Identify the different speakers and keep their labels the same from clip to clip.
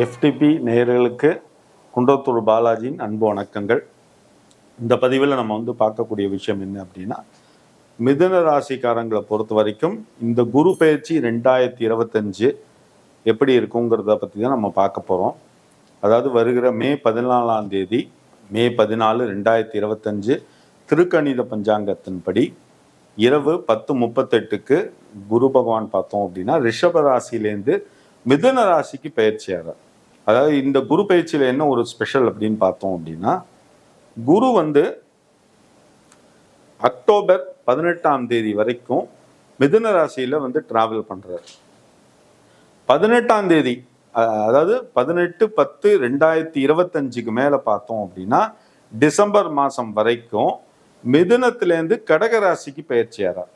Speaker 1: FTP நேயர்களுக்கு குன்றத்தூர் பாலாஜியின் அன்பு வணக்கங்கள். இந்த பதிவில் நம்ம வந்து பார்க்கக்கூடிய விஷயம் என்ன அப்படின்னா மிதுன ராசிக்காரங்களை பொறுத்த வரைக்கும் இந்த குரு பயிற்சி ரெண்டாயிரத்தி இருபத்தஞ்சு எப்படி இருக்குங்கிறத பற்றி தான் நம்ம பார்க்க போகிறோம் அதாவது வருகிற மே பதினாலாம் தேதி மே பதினாலு ரெண்டாயிரத்தி இருபத்தஞ்சு திருக்கணித பஞ்சாங்கத்தின்படி இரவு பத்து முப்பத்தெட்டுக்கு குரு பகவான் பார்த்தோம் அப்படின்னா ரிஷப ராசியிலேருந்து மிதுன ராசிக்கு பயிற்சியாகிறார் அதாவது இந்த குரு பயிற்சியில் என்ன ஒரு ஸ்பெஷல் அப்படின்னு பார்த்தோம் அப்படின்னா குரு வந்து அக்டோபர் பதினெட்டாம் தேதி வரைக்கும் மிதுன ராசியில் வந்து டிராவல் பண்ணுறார் பதினெட்டாம் தேதி அதாவது பதினெட்டு பத்து ரெண்டாயிரத்தி இருபத்தஞ்சுக்கு மேலே பார்த்தோம் அப்படின்னா டிசம்பர் மாதம் வரைக்கும் மிதுனத்திலேருந்து கடக ராசிக்கு பயிற்சியாரார்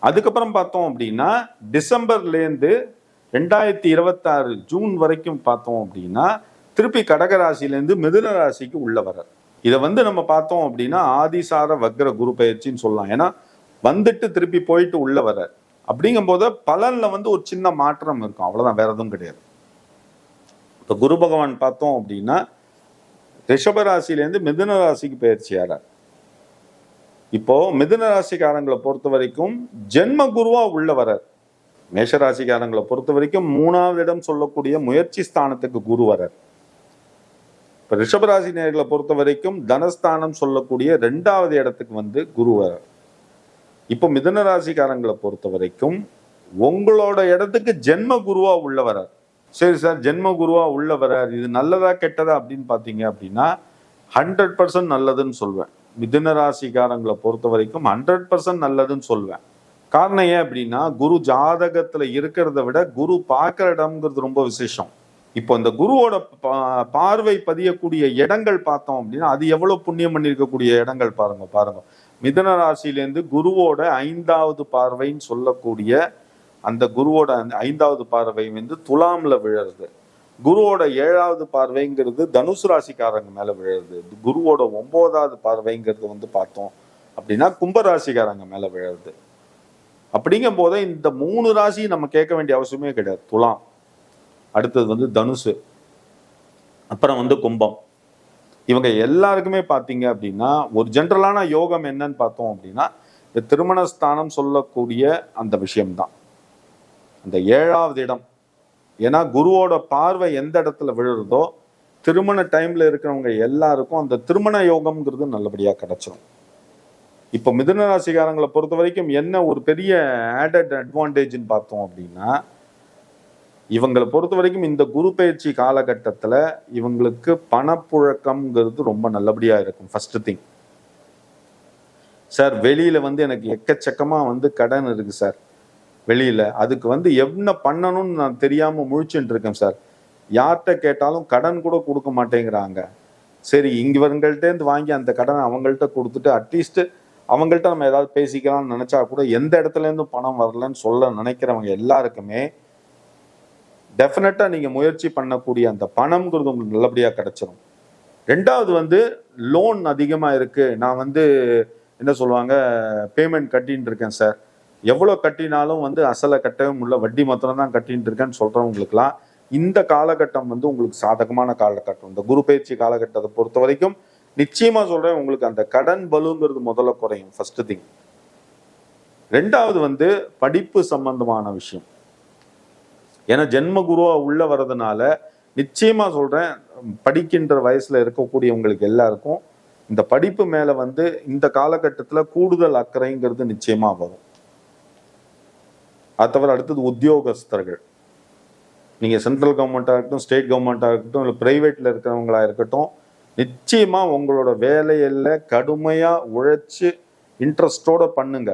Speaker 1: அதுக்கப்புறம் பார்த்தோம் அப்படின்னா டிசம்பர்லேருந்து ரெண்டாயிரத்தி இருபத்தாறு ஜூன் வரைக்கும் பார்த்தோம் அப்படின்னா திருப்பி கடகராசிலேருந்து மிதுன ராசிக்கு உள்ள வர்றார். இதை வந்து நம்ம பார்த்தோம் அப்படின்னா ஆதிசார வக்ர குரு பயிற்சின்னு சொல்லலாம். ஏன்னா வந்துட்டு திருப்பி போயிட்டு உள்ள வர்றார். அப்படிங்கும்போது பலனில் வந்து ஒரு சின்ன மாற்றம் இருக்கும். அவ்வளோதான் வேற எதுவும் கிடையாது. இப்போ குரு பகவான் பார்த்தோம் அப்படின்னா ரிஷபராசிலேருந்து மிதுன ராசிக்கு பயிற்சியாரார் இப்போ மிதுன ராசிக்காரங்களை பொறுத்த வரைக்கும் ஜென்ம குருவா உள்ள வரார். மேஷ ராசிக்காரங்களை பொறுத்த வரைக்கும் மூணாவது இடம் சொல்லக்கூடிய முயற்சி ஸ்தானத்துக்கு குரு வரார். இப்ப ரிஷபராசி நேர்களை பொறுத்த வரைக்கும் தனஸ்தானம் சொல்லக்கூடிய ரெண்டாவது இடத்துக்கு வந்து குரு வரார். இப்போ மிதுன ராசிக்காரங்களை பொறுத்த வரைக்கும் உங்களோட இடத்துக்கு ஜென்ம குருவா உள்ள வரார். சரி சார் ஜென்ம குருவா உள்ள வரார். இது நல்லதா கெட்டதா அப்படின்னு பார்த்தீங்க அப்படின்னா ஹண்ட்ரட் பர்சன்ட் நல்லதுன்னு சொல்வேன். மிதுன ராசிக்காரங்களை பொறுத்த வரைக்கும் ஹண்ட்ரட் பர்சன்ட் நல்லதுன்னு சொல்வேன். காரணம் ஏன் அப்படின்னா குரு ஜாதகத்தில் இருக்கிறத விட குரு பார்க்குற இடம்ங்கிறது ரொம்ப விசேஷம். இப்போ இந்த குருவோட பா- பார்வை பதியக்கூடிய இடங்கள் பார்த்தோம் அப்படின்னா அது எவ்வளோ புண்ணியம் பண்ணியிருக்கக்கூடிய இடங்கள் பாருங்க பாருங்க. மிதுன ராசியிலேருந்து குருவோட ஐந்தாவது பார்வைன்னு சொல்லக்கூடிய அந்த குருவோட ஐந்தாவது பார்வை வந்து துலாமில் விழறது. குருவோட ஏழாவது பார்வைங்கிறது தனுசு ராசிக்காரங்க மேல விழுறது. குருவோட ஒன்பதாவது பார்வைங்கிறது வந்து பார்த்தோம் அப்படின்னா கும்பராசிக்காரங்க மேல விழுறது. அப்படிங்கும் போதே இந்த மூணு ராசி நம்ம கேட்க வேண்டிய அவசியமே கிடையாது. துலாம் அடுத்தது வந்து தனுசு அப்புறம் வந்து கும்பம். இவங்க எல்லாருக்குமே பார்த்தீங்க அப்படின்னா ஒரு ஜென்ரலான யோகம் என்னன்னு பார்த்தோம் அப்படின்னா இந்த திருமண ஸ்தானம் சொல்லக்கூடிய அந்த விஷயம்தான். அந்த ஏழாவது இடம் ஏன்னா குருவோட பார்வை எந்த இடத்துல விழுறதோ திருமண டைம்ல இருக்கிறவங்க எல்லாருக்கும் அந்த திருமண யோகம்ங்கிறது நல்லபடியா கிடைச்சிடும் இப்போ மிதுன ராசிக்காரங்களை பொறுத்த வரைக்கும் என்ன ஒரு பெரிய ஆடட் அட்வான்டேஜ்னு பார்த்தோம் அப்படின்னா இவங்களை பொறுத்த வரைக்கும் இந்த குரு பயிற்சி காலகட்டத்தில் இவங்களுக்கு பணப்புழக்கம்ங்கிறது ரொம்ப நல்லபடியாக இருக்கும் ஃபர்ஸ்ட் திங் சார் வெளியில் வந்து எனக்கு எக்கச்சக்கமாக வந்து கடன் இருக்குது சார் வெளியில. அதுக்கு வந்து என்ன பண்ணணும்னு நான் தெரியாம முழிச்சுட்டு இருக்கேன் சார். யார்கிட்ட கேட்டாலும் கடன் கூட கொடுக்க மாட்டேங்கிறாங்க. சரி இவங்கள்ட்ட இருந்து வாங்கி அந்த கடனை அவங்கள்ட்ட கொடுத்துட்டு அட்லீஸ்ட் அவங்கள்ட்ட நம்ம ஏதாவது பேசிக்கலாம்னு நினைச்சா கூட எந்த இடத்துல இருந்தும் பணம் வரலன்னு சொல்ல நினைக்கிறவங்க எல்லாருக்குமே டெஃபினட்டா நீங்க முயற்சி பண்ணக்கூடிய அந்த பணம்ங்கிறது உங்களுக்கு நல்லபடியா கிடைச்சிரும். ரெண்டாவது வந்து லோன் அதிகமா இருக்கு. நான் வந்து என்ன சொல்லுவாங்க? பேமெண்ட் கட்டின்னு இருக்கேன் சார். எவ்வளோ கட்டினாலும் வந்து அசலை கட்டவே முடியல வட்டி மாத்திரம் தான் கட்டின்ட்டு இருக்கேன்னு சொல்கிறவங்களுக்குலாம் இந்த காலகட்டம் வந்து உங்களுக்கு சாதகமான காலகட்டம். இந்த குரு பயிற்சி காலகட்டத்தை பொறுத்த வரைக்கும் நிச்சயமாக சொல்கிறேன் உங்களுக்கு அந்த கடன் பலுங்கிறது முதல்ல குறையும் ஃபர்ஸ்ட் திங் ரெண்டாவது வந்து படிப்பு சம்பந்தமான விஷயம். ஏன்னா ஜென்ம குருவா உள்ள வர்றதுனால நிச்சயமா சொல்றேன் படிக்கின்ற வயசுல இருக்கக்கூடியவங்களுக்கு எல்லாருக்கும் இந்த படிப்பு மேல வந்து இந்த காலகட்டத்தில் கூடுதல் அக்கறைங்கிறது நிச்சயமா வரும். அது தவிர அடுத்தது உத்தியோகஸ்தர்கள். நீங்கள் சென்ட்ரல் கவர்மெண்ட்டாக இருக்கட்டும் ஸ்டேட் கவர்மெண்ட்டாக இருக்கட்டும் இல்லை ப்ரைவேட்டில் இருக்கிறவங்களா இருக்கட்டும் நிச்சயமாக உங்களோட வேலையில் கடுமையாக உழைச்சி இன்ட்ரெஸ்டோடு பண்ணுங்க.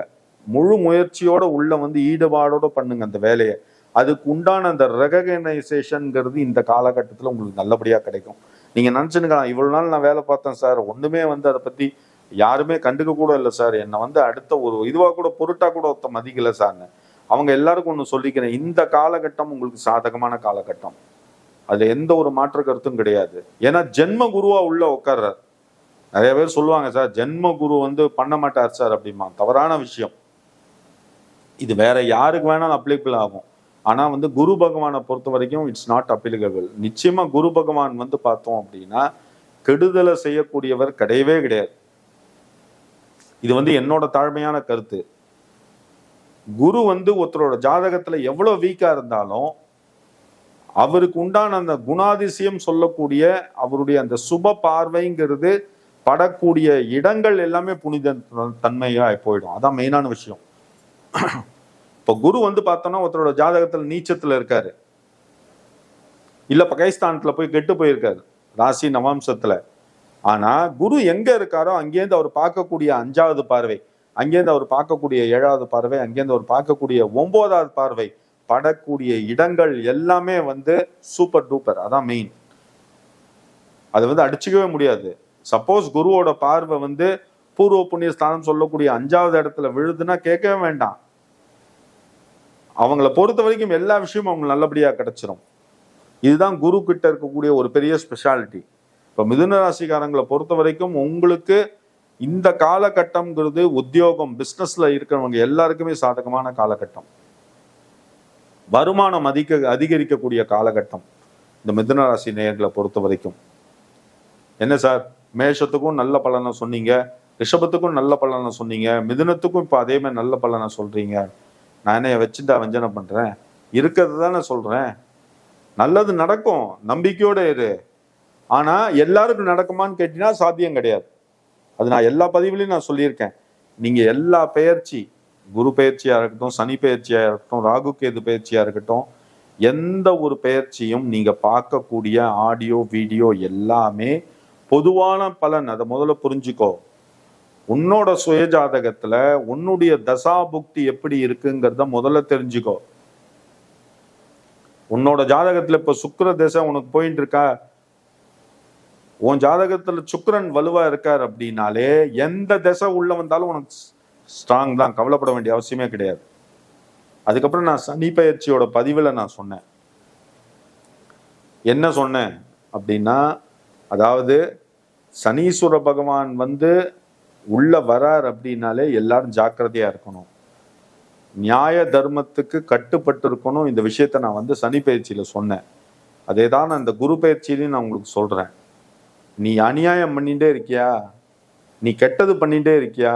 Speaker 1: முழு முயற்சியோடு உள்ள வந்து ஈடுபாடோடு பண்ணுங்க அந்த வேலையை. அதுக்கு உண்டான அந்த ரெகனைசேஷனுங்கிறது இந்த காலகட்டத்தில் உங்களுக்கு நல்லபடியாக கிடைக்கும். நீங்கள் நினைச்சுக்கலாம் இவ்வளோ நாள் நான் வேலை பார்த்தேன் சார் ஒன்றுமே வந்து அதை பற்றி யாருமே கண்டுக்க கூட இல்லை சார். என்னை வந்து அடுத்த ஒரு இதுவாக கூட பொருட்டாக கூட ஒருத்த மதிக்கலை சார்னு. அவங்க எல்லாருக்கும் ஒன்று சொல்லிக்கிறேன். இந்த காலகட்டம் உங்களுக்கு சாதகமான காலகட்டம். அதில் எந்த ஒரு மாற்று கருத்தும் கிடையாது. ஏன்னா ஜென்ம குருவா உள்ள உட்கார்றார் நிறைய பேர் சொல்லுவாங்க சார் ஜென்ம குரு வந்து பண்ண மாட்டார் சார் அப்படிமா தவறான விஷயம். இது வேற யாருக்கு வேணாலும் அப்ளிகபிள் ஆகும். ஆனால் வந்து குரு பகவானை பொறுத்த வரைக்கும் இட்ஸ் நாட் அப்ளிகபிள் நிச்சயமா குரு பகவான் வந்து பார்த்தோம் அப்படின்னா கெடுதலை செய்யக்கூடியவர் கிடையவே கிடையாது. இது வந்து என்னோட தாழ்மையான கருத்து. குரு வந்து ஒருத்தரோட ஜாதகத்துல எவ்வளவு வீக்கா இருந்தாலும் அவருக்கு உண்டான அந்த குணாதிசயம் சொல்லக்கூடிய அவருடைய அந்த சுப பார்வைங்கிறது படக்கூடிய இடங்கள் எல்லாமே புனித தன்மையா போயிடும். அதான் மெயினான விஷயம். இப்போ குரு வந்து பார்த்தோம்னா ஒருத்தரோட ஜாதகத்துல நீச்சத்துல இருக்காரு. இல்ல பகைஸ்தானத்துல போய் கெட்டு போயிருக்காரு ராசி நவாம்சத்தில். ஆனா குரு எங்க இருக்காரோ அங்கேருந்து அவர் பார்க்கக்கூடிய அஞ்சாவது பார்வை. அங்கேருந்து அவர் பார்க்கக்கூடிய ஏழாவது பார்வை அங்கேருந்து அவர் பார்க்கக்கூடிய ஒன்பதாவது பார்வை படக்கூடிய இடங்கள் எல்லாமே வந்து சூப்பர் டூப்பர் அதான் மெயின் அது வந்து அடிச்சுக்கவே முடியாது. சப்போஸ் குருவோட பார்வை வந்து பூர்வ புண்ணிய ஸ்தானம் சொல்லக்கூடிய அஞ்சாவது இடத்துல விழுதுன்னா கேட்கவே வேண்டாம். அவங்கள பொறுத்த வரைக்கும் எல்லா விஷயமும் அவங்களுக்கு நல்லபடியா கிடைச்சிரும். இதுதான் குரு கிட்ட இருக்கக்கூடிய ஒரு பெரிய ஸ்பெஷாலிட்டி இப்ப மிதுன ராசிக்காரங்களை பொறுத்த வரைக்கும் உங்களுக்கு இந்த காலகட்டம்ங்கிறது உத்தியோகம் பிஸ்னஸில் இருக்கிறவங்க எல்லாருக்குமே சாதகமான காலகட்டம். வருமானம் அதிக அதிகரிக்கக்கூடிய காலகட்டம் இந்த மிதுன ராசி நேர்களை பொறுத்த வரைக்கும். என்ன சார்? மேஷத்துக்கும் நல்ல பலனை சொன்னீங்க. ரிஷபத்துக்கும் நல்ல பலனை சொன்னீங்க. மிதுனத்துக்கும் இப்போ அதே மாதிரி நல்ல பலனை சொல்றீங்க. நான் என்ன வச்சுட்டா வஞ்சனை பண்றேன். இருக்கிறது தானே சொல்றேன். நல்லது நடக்கும். நம்பிக்கையோட இரு. ஆனா எல்லாருக்கும் நடக்குமான்னு கேட்டீங்கன்னா சாத்தியம் கிடையாது. அது நான் எல்லா பதிவுலையும் நான் சொல்லியிருக்கேன். நீங்க எல்லா பெயர்ச்சி குரு பெயர்ச்சியா இருக்கட்டும் சனி பெயர்ச்சியா இருக்கட்டும் ராகு கேது பெயர்ச்சியா இருக்கட்டும் எந்த ஒரு பெயர்ச்சியும் நீங்க பார்க்கக்கூடிய ஆடியோ வீடியோ எல்லாமே பொதுவான பலன். அதை முதல்ல புரிஞ்சுக்கோ. உன்னோட சுயஜாதகத்துல உன்னுடைய தசா புக்தி எப்படி இருக்குங்கிறத முதல்ல தெரிஞ்சுக்கோ. உன்னோட ஜாதகத்துல இப்ப சுக்கர தசை உனக்கு போயிட்டு இருக்கா உன் ஜாதகத்துல சுக்கரன் வலுவா இருக்கார் அப்படின்னாலே எந்த திசை உள்ள வந்தாலும் உனக்கு ஸ்ட்ராங் தான். கவலைப்பட வேண்டிய அவசியமே கிடையாது. அதுக்கப்புறம் நான் சனி பயிற்சியோட பதிவில் நான் சொன்னேன். என்ன சொன்னேன் அப்படின்னா அதாவது சனீஸ்வர பகவான் வந்து உள்ள வரார் அப்படின்னாலே எல்லாரும் ஜாக்கிரதையா இருக்கணும். நியாய தர்மத்துக்கு கட்டுப்பட்டு இருக்கணும் இந்த விஷயத்த நான் வந்து சனி பயிற்சியில சொன்னேன். அதே தான் நான் இந்த குரு பயிற்சியிலையும் நான் உங்களுக்கு சொல்றேன். நீ அநியாயம் பண்ணிகிட்டே இருக்கியா? நீ கெட்டது பண்ணிகிட்டே இருக்கியா?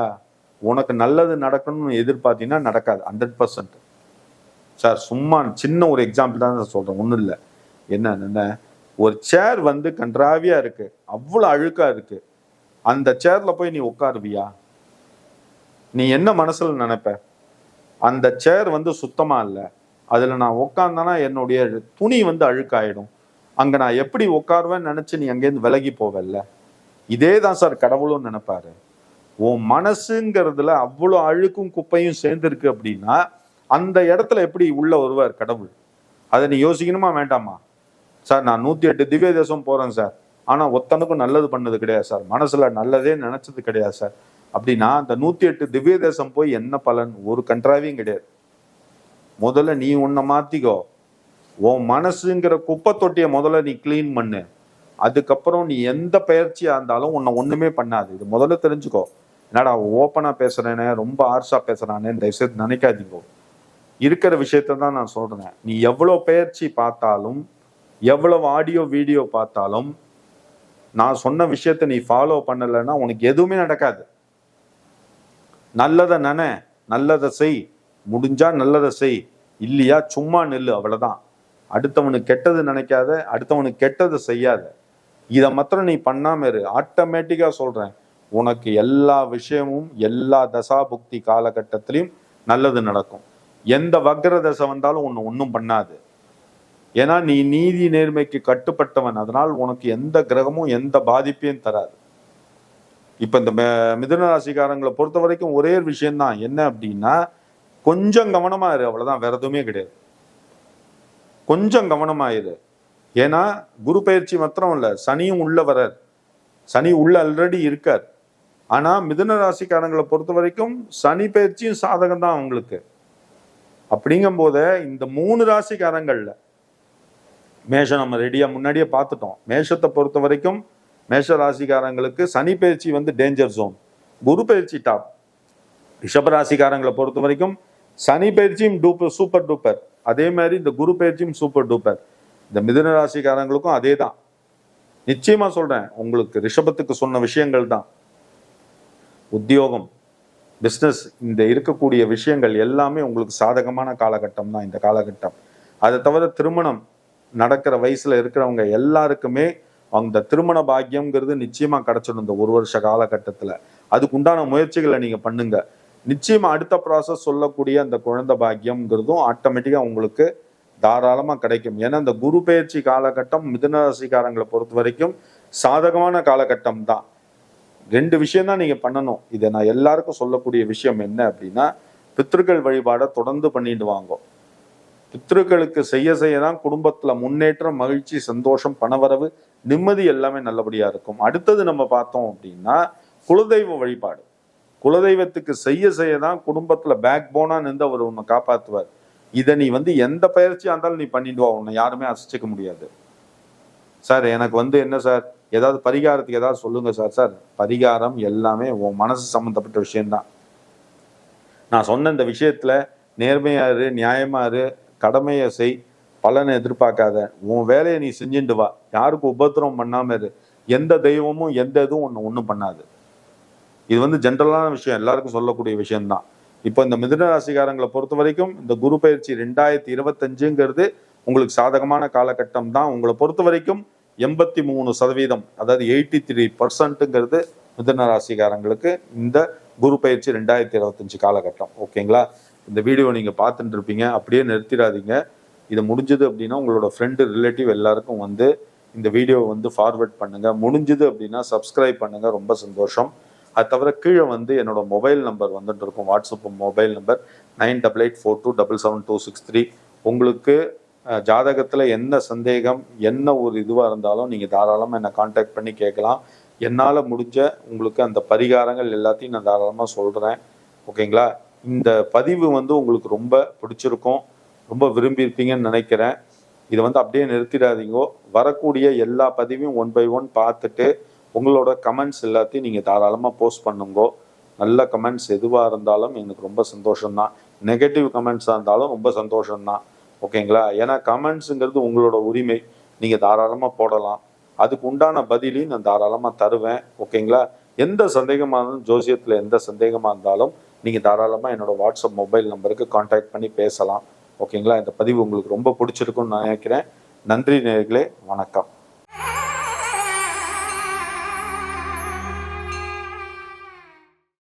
Speaker 1: உனக்கு நல்லது நடக்கணும்னு எதிர்பார்த்தீங்கன்னா நடக்காது ஹண்ட்ரட் பர்சன்ட் சார் சும்மா சின்ன ஒரு எக்ஸாம்பிள் தான் நான் சொல்கிறேன் ஒன்றும் இல்லை. என்ன என்ன? ஒரு சேர் வந்து கன்றாவியாக இருக்குது அவ்வளோ அழுக்காக இருக்குது அந்த சேரில் போய் நீ உட்காருவியா? நீ என்ன மனசில் நினைப்ப? அந்த சேர் வந்து சுத்தமாக இல்லை. அதில் நான் உட்காந்தேன்னா என்னுடைய துணி வந்து அழுக்காயிடும். அங்க நான் எப்படி உட்காருவேன்னு நினைச்சு நீ அங்கேருந்து விலகி போவல்ல? இதே தான் சார் கடவுளும் நினைப்பாரு. உன் மனசுங்கிறதுல அவ்வளோ அழுக்கும் குப்பையும் சேர்ந்துருக்கு அப்படின்னா அந்த இடத்துல எப்படி உள்ள வருவார் கடவுள்? அதை நீ யோசிக்கணுமா வேண்டாமா? சார் நான் நூத்தி எட்டு திவ்ய தேசம் போறேன் சார். ஆனா ஒத்தனுக்கும் நல்லது பண்ணது கிடையாது சார். மனசுல நல்லதே நினைச்சது கிடையாது சார். அப்படின்னா அந்த நூத்தி எட்டு திவ்ய தேசம் போய் என்ன பலன்? ஒரு கன்றாவையும் கிடையாது. முதல்ல நீ உன்னை மாத்திக்கோ. உன் மனசுங்கிற குப்பை தொட்டியை முதல்ல நீ க்ளீன் பண்ணு. அதுக்கப்புறம் நீ எந்த பயிற்சியாக இருந்தாலும் உன்னை ஒன்றுமே பண்ணாது. இது முதல்ல தெரிஞ்சுக்கோ. என்னடா ஓப்பனாக பேசுகிறேனே ரொம்ப ஆர்ஷா பேசுறானே தயவுசெய்து நினைக்காதீங்க. இருக்கிற விஷயத்த தான் நான் சொல்கிறேன் நீ எவ்வளோ பயிற்சி பார்த்தாலும் எவ்வளவு ஆடியோ வீடியோ பார்த்தாலும் நான் சொன்ன விஷயத்த நீ ஃபாலோ பண்ணலைன்னா உனக்கு எதுவுமே நடக்காது. நல்லதை நன நல்லதை செய். முடிஞ்சா நல்லதை செய். இல்லையா சும்மா நெல்லு அவ்வளோதான் அடுத்தவனுக்கு கெட்டது நினைக்காத அடுத்தவனுக்கு கெட்டது செய்யாத. இதை மாத்திரம் நீ பண்ணாம இரு. ஆட்டோமேட்டிக்காக சொல்றேன். உனக்கு எல்லா விஷயமும் எல்லா தசாபுக்தி காலகட்டத்திலையும் நல்லது நடக்கும். எந்த வக்ர தசை வந்தாலும் ஒன்று ஒன்றும் பண்ணாது. ஏன்னா நீ நீதி நேர்மைக்கு கட்டுப்பட்டவன். அதனால் உனக்கு எந்த கிரகமும் எந்த பாதிப்பையும் தராது. இப்போ இந்த மிதுன ராசிக்காரங்களை பொறுத்த வரைக்கும் ஒரே விஷயம்தான். என்ன அப்படின்னா கொஞ்சம் கவனமாக இரு. அவ்வளோதான் வேற எதுவுமே கிடையாது. கொஞ்சம் கவனமாயிரு. ஏன்னா குரு பயிற்சி மாத்திரம் இல்லை சனியும் உள்ள வரார் சனி உள்ள ஆல்ரெடி இருக்கார். ஆனா மிதுன ராசிக்காரங்களை பொறுத்த வரைக்கும் சனி பயிற்சியும் சாதகம் தான் அவங்களுக்கு. அப்படிங்கும்போது இந்த மூணு ராசிக்காரங்கள்ல மேஷம் நம்ம ரெடியா முன்னாடியே பார்த்துட்டோம். மேஷத்தை பொறுத்த வரைக்கும் மேஷ ராசிக்காரங்களுக்கு சனி பயிற்சி வந்து டேஞ்சர் ஜோன் குரு பயிற்சி டாப் ரிஷப ராசிக்காரங்களை பொறுத்த வரைக்கும் சனி பயிற்சியும் டூப்பர் சூப்பர் டூப்பர் அதே மாதிரி இந்த குரு பயிற்சியும் சூப்பர் டூப்பர் இந்த மிதுன ராசிக்காரங்களுக்கும் அதே தான் நிச்சயமா சொல்றேன் உங்களுக்கு ரிஷபத்துக்கு சொன்ன விஷயங்கள் தான். உத்தியோகம் பிஸ்னஸ் இந்த இருக்கக்கூடிய விஷயங்கள் எல்லாமே உங்களுக்கு சாதகமான காலகட்டம் தான் இந்த காலகட்டம். அதை தவிர திருமணம் நடக்கிற வயசுல இருக்கிறவங்க எல்லாருக்குமே அந்த திருமண பாக்கியம்ங்கிறது நிச்சயமா கிடைச்சிடும் இந்த ஒரு வருஷ காலகட்டத்துல. அதுக்கு உண்டான முயற்சிகளை நீங்க பண்ணுங்க. நிச்சயமா அடுத்த ப்ராசஸ் சொல்லக்கூடிய அந்த குழந்தை பாக்கியம்ங்கிறதும் ஆட்டோமேட்டிக்கா உங்களுக்கு தாராளமா கிடைக்கும். ஏன்னா இந்த குரு பெயர்ச்சி காலகட்டம் மிதுன ராசிக்காரங்களை பொறுத்த வரைக்கும் சாதகமான காலகட்டம் தான். ரெண்டு விஷயம் தான் நீங்க பண்ணணும். இதை நான் எல்லாருக்கும் சொல்லக்கூடிய விஷயம் என்ன அப்படின்னா பித்ருக்கள் வழிபாடை தொடர்ந்து பண்ணிட்டு வாங்க. பித்ருக்களுக்கு செய்ய செய்ய தான் குடும்பத்துல முன்னேற்றம் மகிழ்ச்சி சந்தோஷம் பணவரவு நிம்மதி எல்லாமே நல்லபடியா இருக்கும். அடுத்தது நம்ம பார்த்தோம் அப்படின்னா குலதெய்வ வழிபாடு. குலதெய்வத்துக்கு செய்ய செய்ய தான் குடும்பத்தில் பேக் போனாக நின்று அவர் உன்னை காப்பாற்றுவார் இதை நீ வந்து எந்த பயிற்சியாக இருந்தாலும் நீ பண்ணிட்டு வா. உன்னை யாருமே அசைச்சிக்க முடியாது. சார் எனக்கு வந்து என்ன சார்? ஏதாவது பரிகாரத்துக்கு ஏதாவது சொல்லுங்கள் சார். சார் பரிகாரம் எல்லாமே உன் மனசு சம்மந்தப்பட்ட விஷயம்தான். நான் சொன்ன இந்த விஷயத்தில் நேர்மையாரு இரு கடமையை செய் பலனை எதிர்பார்க்காத. உன் வேலையை நீ செஞ்சுட்டு வா. யாருக்கும் உபத்திரவம் பண்ணாமல் இரு. எந்த தெய்வமும் எந்த இதுவும் ஒன்று ஒன்றும் பண்ணாது. இது வந்து ஜென்ரலான விஷயம் எல்லாருக்கும் சொல்லக்கூடிய விஷயம்தான். இப்போ இந்த மிதுன ராசிகாரங்களை பொறுத்த வரைக்கும் இந்த குரு பயிற்சி ரெண்டாயிரத்தி இருபத்தஞ்சுங்கிறது உங்களுக்கு சாதகமான காலகட்டம் தான் உங்களை பொறுத்த வரைக்கும் எண்பத்தி மூணு சதவீதம் அதாவது எயிட்டி த்ரீ பர்சன்ட்டுங்கிறது மிதுன ராசிகாரங்களுக்கு இந்த குரு பயிற்சி ரெண்டாயிரத்தி இருபத்தஞ்சு காலகட்டம். ஓகேங்களா? இந்த வீடியோ நீங்கள் பார்த்துட்டு இருப்பீங்க அப்படியே நிறுத்திடாதீங்க. இது முடிஞ்சது அப்படின்னா உங்களோட ஃப்ரெண்டு ரிலேட்டிவ் எல்லாருக்கும் வந்து இந்த வீடியோவை வந்து ஃபார்வர்ட் பண்ணுங்கள் முடிஞ்சது அப்படின்னா சப்ஸ்கிரைப் பண்ணுங்கள் ரொம்ப சந்தோஷம். அது தவிர கீழே வந்து என்னோட மொபைல் நம்பர் வந்துட்டு இருக்கும். WhatsApp mobile number nine double eight four two double seven two six three. உங்களுக்கு ஜாதகத்தில் என்ன சந்தேகம் என்ன ஒரு இதுவாக இருந்தாலும் நீங்கள் தாராளமாக என்னை காண்டாக்ட் பண்ணி கேட்கலாம். என்னால் முடிஞ்ச உங்களுக்கு அந்த பரிகாரங்கள் எல்லாத்தையும் நான் தாராளமாக சொல்கிறேன் ஓகேங்களா? இந்த பதிவு வந்து உங்களுக்கு ரொம்ப பிடிச்சிருக்கும். ரொம்ப விரும்பியிருப்பீங்கன்னு நினைக்கிறேன். இதை வந்து அப்படியே நிறுத்திடாதீங்கோ. வரக்கூடிய எல்லா பதிவையும் ஒன் பை ஒன் பார்த்துட்டு உங்களோட கமெண்ட்ஸ் எல்லாத்தையும் நீங்கள் தாராளமாக போஸ்ட் பண்ணுங்கோ. நல்ல கமெண்ட்ஸ் எதுவாக இருந்தாலும் எனக்கு ரொம்ப சந்தோஷம்தான். நெகட்டிவ் கமெண்ட்ஸாக இருந்தாலும் ரொம்ப சந்தோஷம்தான். ஓகேங்களா ஏன்னா கமெண்ட்ஸுங்கிறது உங்களோட உரிமை. நீங்கள் தாராளமாக போடலாம். அதுக்கு உண்டான பதிலையும் நான் தாராளமாக தருவேன். ஓகேங்களா எந்த சந்தேகமாக இருந்தாலும் ஜோசியத்தில் எந்த சந்தேகமாக இருந்தாலும் நீங்கள் தாராளமாக என்னோட வாட்ஸ்அப் மொபைல் நம்பருக்கு காண்டாக்ட் பண்ணி பேசலாம். ஓகேங்களா இந்த பதிவு உங்களுக்கு ரொம்ப பிடிச்சிருக்குன்னு நான் நினைக்கிறேன். நன்றி நேர்களே. வணக்கம்.